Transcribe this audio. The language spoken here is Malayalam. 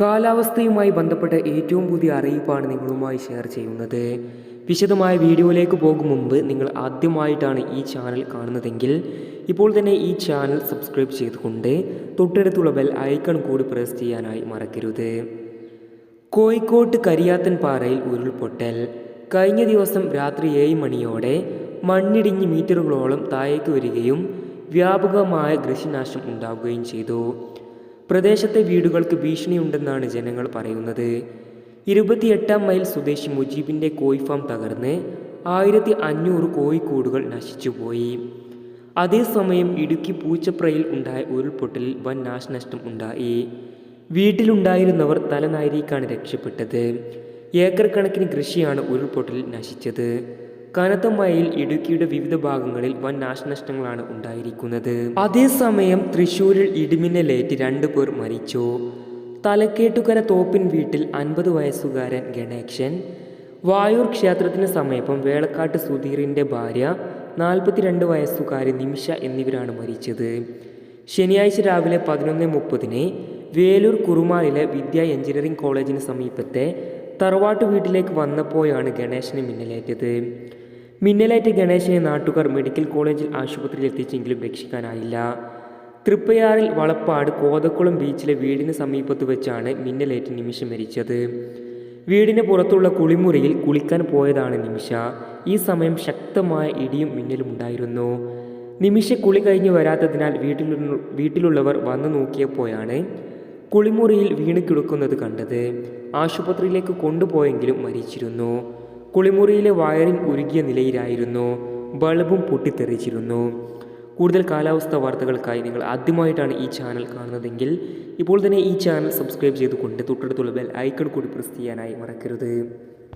കാലാവസ്ഥയുമായി ബന്ധപ്പെട്ട ഏറ്റവും പുതിയ അറിയിപ്പാണ് നിങ്ങളുമായി ഷെയർ ചെയ്യുന്നത്. വിശദമായ വീഡിയോയിലേക്ക് പോകും മുമ്പ് നിങ്ങൾ ആദ്യമായിട്ടാണ് ഈ ചാനൽ കാണുന്നതെങ്കിൽ ഇപ്പോൾ തന്നെ ഈ ചാനൽ സബ്സ്ക്രൈബ് ചെയ്തുകൊണ്ട് തൊട്ടടുത്തുള്ള ബെൽ ഐക്കൺ കൂടി പ്രസ് ചെയ്യാനായി മറക്കരുത്. കോഴിക്കോട്ട് കരിയാത്തൻ പാറയിൽ ഉരുൾപൊട്ടൽ. കഴിഞ്ഞ ദിവസം രാത്രി ഏഴ് മണിയോടെ മണ്ണിടിഞ്ഞ് മീറ്ററുകളോളം താഴേക്ക് വരികയും വ്യാപകമായ കൃഷിനാശം ഉണ്ടാവുകയും ചെയ്തു. പ്രദേശത്തെ വീടുകൾക്ക് ഭീഷണിയുണ്ടെന്നാണ് ജനങ്ങൾ പറയുന്നത്. ഇരുപത്തിയെട്ടാം മൈൽ സ്വദേശി മുജീബിന്റെ കോഴി ഫാം തകർന്ന് ആയിരത്തി അഞ്ഞൂറ് കോഴിക്കൂടുകൾ നശിച്ചുപോയി. അതേസമയം ഇടുക്കി പൂച്ചപ്രയിൽ ഉണ്ടായ ഉരുൾപൊട്ടലിൽ വൻ നാശനഷ്ടം ഉണ്ടായി. വീട്ടിലുണ്ടായിരുന്നവർ തലനാരിക്കാണ് രക്ഷപ്പെട്ടത്. ഏക്കർ കണക്കിന് കൃഷിയാണ് ഉരുൾപൊട്ടലിൽ നശിച്ചത്. കനത്ത മഴയിൽ ഇടുക്കിയുടെ വിവിധ ഭാഗങ്ങളിൽ വൻ നാശനഷ്ടങ്ങളാണ് ഉണ്ടായിരിക്കുന്നത്. അതേസമയം തൃശൂരിൽ ഇടിമിന്നലേറ്റ് രണ്ടു പേർ മരിച്ചു. തലക്കേട്ടുകര തോപ്പിൻ വീട്ടിൽ അൻപത് വയസ്സുകാരൻ ഗണേശൻ. വായൂർ ക്ഷേത്രത്തിന് സമീപം വേളക്കാട്ട് സുധീറിന്റെ ഭാര്യ നാൽപ്പത്തിരണ്ട് വയസ്സുകാരി നിമിഷ എന്നിവരാണ് മരിച്ചത്. ശനിയാഴ്ച രാവിലെ പതിനൊന്ന് മുപ്പതിന് വേലൂർ കുറുമാലിലെ വിദ്യ എഞ്ചിനീയറിംഗ് കോളേജിന് സമീപത്തെ തറവാട്ട് വീട്ടിലേക്ക് വന്നപ്പോഴാണ് ഗണേശന് മിന്നലേറ്റത്. മിന്നലേറ്റ ഗണേശനെ നാട്ടുകാർ മെഡിക്കൽ കോളേജിൽ ആശുപത്രിയിൽ എത്തിച്ചെങ്കിലും രക്ഷിക്കാനായില്ല. തൃപ്പയാറിൽ വളപ്പാട് കോതക്കുളം ബീച്ചിലെ വീടിന് സമീപത്ത് വെച്ചാണ് മിന്നലേറ്റ് നിമിഷ മരിച്ചത്. വീടിന് പുറത്തുള്ള കുളിമുറിയിൽ കുളിക്കാൻ പോയതാണ് നിമിഷ. ഈ സമയം ശക്തമായ ഇടിയും മിന്നലും ഉണ്ടായിരുന്നു. നിമിഷ കുളി കഴിഞ്ഞ് വരാത്തതിനാൽ വീട്ടിലുള്ള വീട്ടിലുള്ളവർ വന്നു നോക്കിയപ്പോഴാണ് കുളിമുറിയിൽ വീണ് കിടക്കുന്നത് കണ്ടത്. ആശുപത്രിയിലേക്ക് കൊണ്ടുപോയെങ്കിലും മരിച്ചിരുന്നു. കുളിമുറിയിലെ വയറിംഗ് ഉരുകിയ നിലയിലായിരുന്നു. ബൾബും പൊട്ടിത്തെറിച്ചിരുന്നു. കൂടുതൽ കാലാവസ്ഥ വാർത്തകൾക്കായി നിങ്ങൾ ആദ്യമായിട്ടാണ് ഈ ചാനൽ കാണുന്നതെങ്കിൽ ഇപ്പോൾ തന്നെ ഈ ചാനൽ സബ്സ്ക്രൈബ് ചെയ്തുകൊണ്ട് തൊട്ടടുത്തുള്ള ബെൽ ഐക്കൺ കൂടി പ്രസ് ചെയ്യാനായി മറക്കരുത്.